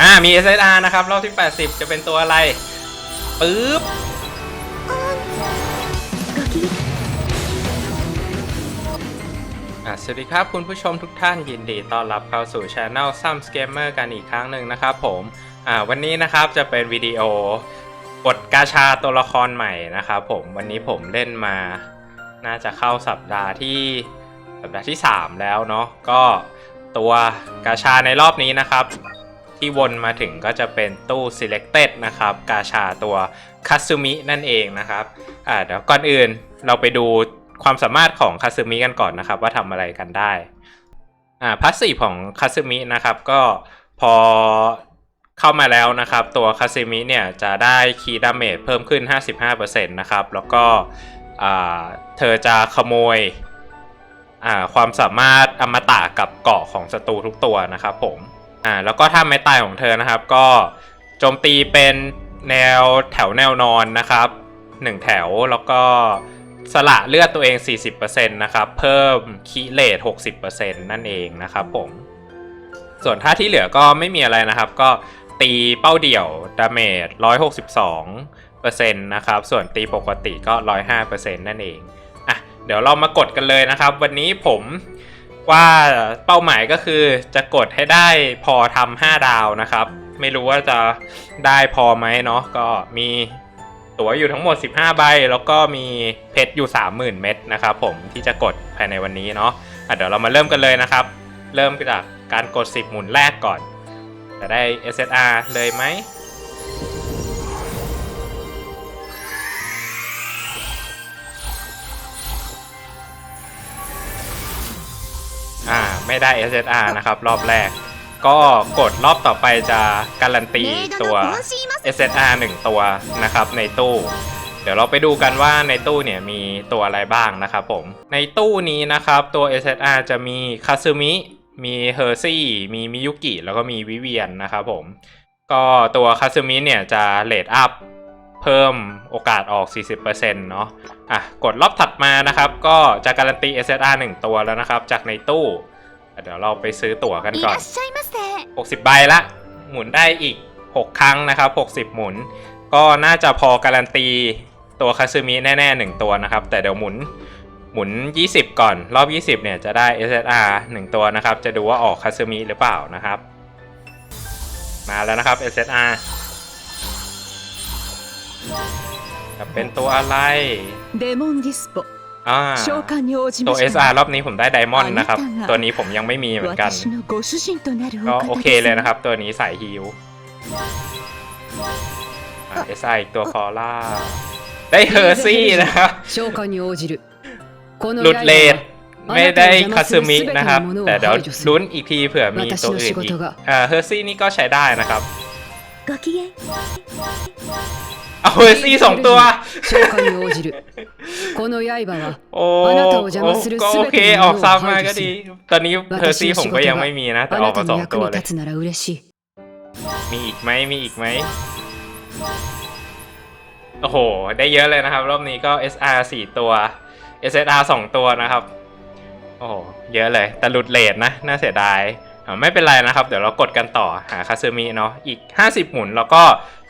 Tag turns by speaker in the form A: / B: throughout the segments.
A: อ่ามี SSR นะครับ รอบที่ 80 จะเป็นตัวอะไรปึ๊บอะสวัสดีครับคุณผู้ชมทุกท่านยินดีต้อนรับเข้าสู่ช anel s u m Gamer กันอีกครั้งหนึ่งนะครับผมอ่าวันนี้นะครับจะเป็นวิดีโอกดกาชาตัวละครใหม่นะครับผมวันนี้ผมเล่นมา น่าจะเข้าสัปดาห์ที่สัปดาห์ที่ 3 แล้วเนาะก็ตัวกาชาในรอบนี้นะครับ ที่วนมาถึงก็จะเป็นตู้ selected นะครับ กาชาตัวคัตสึมินั่นเองนะครับอ่าเดี๋ยวก่อนอื่นเราไปดูความสามารถของคัตสึมิกันก่อนนะครับ ว่าทำอะไรกันได้อ่าพาสซีฟของคัตสึมินะครับก็พอเข้ามาแล้วนะครับ ตัวคัตสึมิเนี่ยจะได้คีย์ดาเมจเพิ่มขึ้น 55%นะครับ แล้วก็อ่าเธอจะขโมยอ่าความสามารถอมตะกับเกาะของศัตรูทุกตัวนะครับผม อ่าแล้วก็ถ้าไม้ตายของเธอนะครับ ก็โจมตีเป็นแนวแถวแนวนอนนะครับ 1 แถวแล้วก็สละเลือดตัวเอง 40%นะครับ เพิ่มคีเลท60%นั่นเองนะครับผม ส่วนท่าที่เหลือก็ไม่มีอะไรนะครับ ก็ตีเป้าเดี่ยวดาเมจ162%นะครับ ส่วนตีปกติก็ 105%นั่นเอง อะ เดี๋ยวเรามากดกันเลยนะครับ วันนี้ผม ว่าเป้าหมายก็คือจะกดให้ได้พอทำ5ดาวนะครับ ไม่รู้ว่าจะได้พอไหมเนาะก็มีตั๋วอยู่ทั้งหมด 15 ใบ แล้วก็มีเพชรอยู่ 30,000 เม็ดนะครับผมที่จะกดภายในวันนี้เนาะะเดี๋ยวเรามาเริ่มกันเลยนะครับ เริ่มจากการกด 10 หมุนแรกก่อน จะได้ SSR เลยไหม ไม่ได้ SSR นะครับ รอบแรก ก็กดรอบต่อไปจะการันตีตัว SSR 1 ตัวนะครับในตู้ เดี๋ยวเราไปดูกันว่าในตู้เนี่ยมีตัวอะไรบ้างนะครับผม ในตู้นี้นะครับตัว SSR จะมีคาซึมิ มีเฮอร์ซี่ มีมิยุกิ แล้วก็มีวิเวียนนะครับผม ก็ตัวคาซึมิเนี่ยจะเลดอัพเพิ่มโอกาสออก 40%เนาะ อะ กดรอบถัดมานะครับ ก็จะการันตี SSR 1 ตัวแล้วนะครับ จากในตู้อะ เดี๋ยวเราไปซื้อตั๋วกันก่อน 60 ใบละ หมุนได้อีก 6 ครั้งนะครับ 60 หมุน ก็น่าจะพอการันตีตัวคาซูมิแน่ๆ 1 ตัวนะครับ แต่เดี๋ยวหมุนหมุน 20 ก่อน รอบ 20 เนี่ยจะได้ SSR 1 ตัวนะครับ จะดูว่าออกคาซูมิหรือเปล่านะครับ มาแล้วนะครับ SSR จะเป็นตัวอะไร
B: เดม
A: อน
B: ดิสโป อ่าตั
A: ว SR รอบนี้ผมได้ไดมอนด์นะครับ ตัวนี้ผมยังไม่มีเหมือนกัน ก็โอเคเลยนะครับ ตัวนี้สายฮิวเอสไอตัวคอร่า ได้เฮอร์ซี่นะครับหลุดเล
C: น
A: ไม่ได้คาซึมินะครับ แต่เดี๋ยวลุ้นอีกทีเผื่อมีตัวอื่นอีกเฮอร์ซี่นี่ก็ใช้ได้นะครับ
D: ごきげん
A: เอาเฮอร์ซี่สองตัว
C: 召喚に応じるこの刃は
A: โอ้
C: あなたを邪魔する
A: ก็โอเค
C: 全てのものを
A: ออกซ้ำมาก็ดี ตอนนี้เฮอร์ซี่
C: 私
A: ผ
C: の
A: ม
C: 仕
A: ก็
C: 事
A: ยังไม่
C: が
A: มีนะ แต่
C: あ
A: ออก
C: な
A: มา
C: た
A: สอ
C: の
A: งตัว
C: 役に
A: เลย
C: 立つなら嬉しい
A: มีอีกไหมมีอีกไหมโอ้โห ได้เยอะเลยนะครับ รอบนี้ก็ SR 4 ตัว SSR 2 ตัวนะครับ โอ้โห เยอะเลย แต่หลุดเลทนะ น่าเสียดายอ่า ไม่เป็นไรนะครับ เดี๋ยวเรากดกันต่อหาคาซูมิเนาะอีก 50 หมุนแล้วก็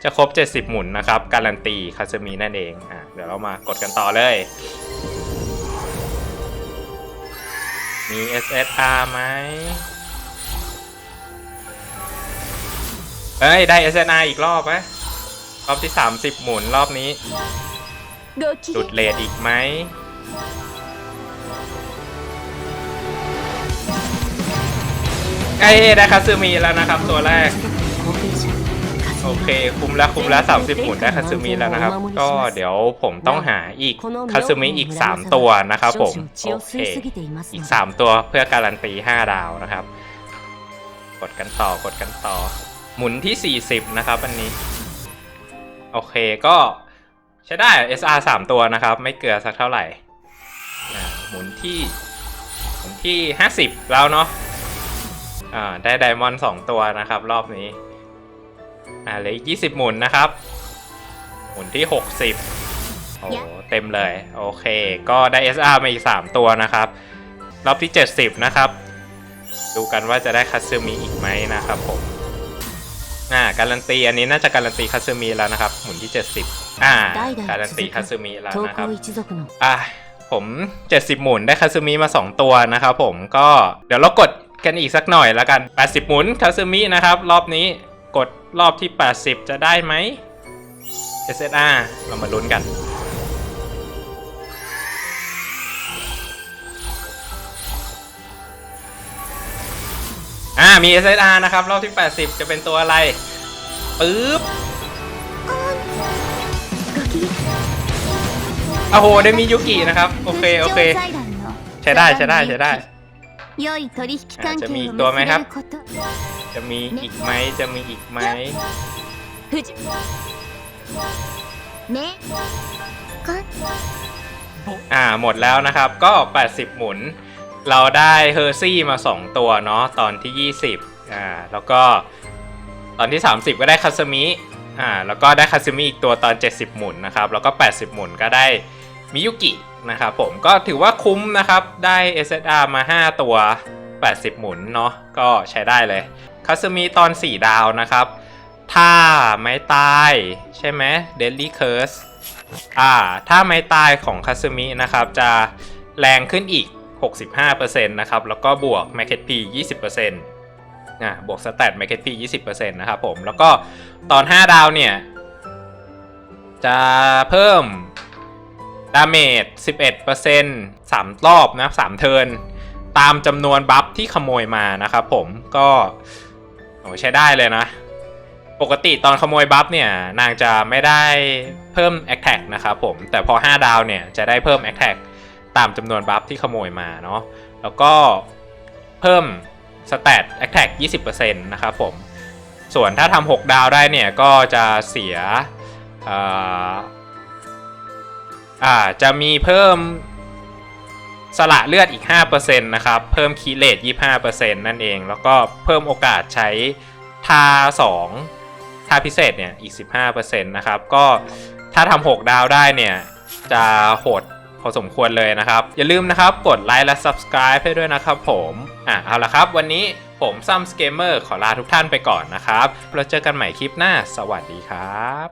A: จะครบ 70 หมุนนะครับ การันตีคาซูมินั่นเองอะเดี๋ยวเรามากดกันต่อเลยมี SSR ไหมเอ้ย ได้ SNR อีกรอบไหมรอบที่ 30 หมุนรอบนี้ หลุดเลดอีกไหม ไอ้ได้คาซูมิแล้วนะครับ ตัวแรก โอเค คุ้มแล้คุ้มแล้ว30หุ่นได้คาซูมิแล้วนะครับ ก็เดี๋ยวผมต้องหาอีกคาซูมิอีก 3 ตัวนะครับผม โอเค อีก 3 ตัวเพื่อการันตี 5 ดาวนะครับ กดกันต่อกดกันต่อ หมุนที่ 40 นะครับอันนี้ โอเคก็ใช้ได้ SR 3 ตัวนะครับ ไม่เกือสักเท่าไหร่ หมุนที่ หมุนที่ 50 แล้วเนาะ ได้ไดมอนด์สองตัวนะครับ รอบนี้อ่าเหลือยี่สิบหมุนนะครับ หมุนที่หกสิบโอ้เต็มเลย โอเค ก็ได้ SR มาอีกสามตัวนะครับ รอบที่เจ็ดสิบนะครับ ดูกันว่าจะได้คัตซึมิอีกไหมนะครับผมอ่าการันตีอันนี้น่าจะการันตีคัตซึมิแล้วนะครับ หมุนที่เจ็ดสิบอ่า การันตีคัตซึมิแล้วนะครับอ่าผม 70 หมุนได้คาตซึมิมา 2 ตัวนะครับผมก็เดี๋ยวเรากด กันอีกสักหน่อยแล้วกัน 80 หมุนคาซึมินะครับ รอบนี้กดรอบที่ 80 จะได้ไหม SSR เรามาลุ้นกัน อ่า มี SSR นะครับ รอบที่ 80 จะเป็นตัวอะไร ปึ๊บโอ้โห ได้มียุกินะครับ โอเค โอเค ใช้ได้ ใช้ได้ ใช้ได้
D: 良い取引関係を
A: あじゃあミー
D: 結
A: トはไหมครับ
D: べること
A: จะมีอีกไหมจะมีอีกไหม
D: 富士ねか
A: อ่าหมดแล้วนะครับก็ 80 หมุน เราได้เฮอร์ซี่มา 2 ตัวเนาะตอนที่ 20อ่าแล้วก็ตอนที่ 30 ก็ได้คาสมิอ่าแล้วก็ได้คาสมิอีกตัวตอน 70 หมุนนะครับแล้วก็ 80 หมุนก็ได้ มิยุกินะครับผมก็ถือว่าคุ้มนะครับ ได้ SSR มา 5 ตัว 80 หมุนเนาะก็ใช้ได้เลยคาสมิตอน 4 ดาวนะครับ ถ้าไม่ตายใช่ไหม Deadly Curse อ่าถ้าไม้ตายของคาซึมินะครับจะแรงขึ้นอีก 65%นะครับ แล้วก็บวก m a c k e t P 20%อ่าบวกสแตท m a c k e t P 20%นะครับผม แล้วก็ตอน 5 ดาวเนี่ย จะเพิ่ม ดาเมจ 11% 3 รอบนะ 3 เทิร์นตามจำนวนบัฟที่ขโมยมานะครับผมก็โอ้ใช้ได้เลยนะ ปกติตอนขโมยบัฟเนี่ย นางจะไม่ได้เพิ่ม a t t a c k นะครับผม แต่พอ 5 ดาวเนี่ย จะได้เพิ่ม a t t a c k ตามจำนวนบัฟที่ขโมยมาเนาะแล้วก็เพิ่ม stat a t t a c k 20%นะครับผม ส่วนถ้าทำ6ดาวได้เนี่ย ก็จะเสียอ อ่าจะมีเพิ่มสละเลือดอีก 5%นะครับ เพิ่มคีเลต25%นั่นเอง แล้วก็เพิ่มโอกาสใช้ท่า2ท่าพิเศษเนี่ย อีก 15%นะครับ ก็ถ้าทำ6ดาวได้เนี่ย จะโหดพอสมควรเลยนะครับ อย่าลืมนะครับ กดไลค์และ Subscribe ให้ด้วยนะครับผมอะเอาละครับ วันนี้ผมซัมสเกมเมอร์ขอลาทุกท่านไปก่อนนะครับ เราเจอกันใหม่คลิปหน้า สวัสดีครับ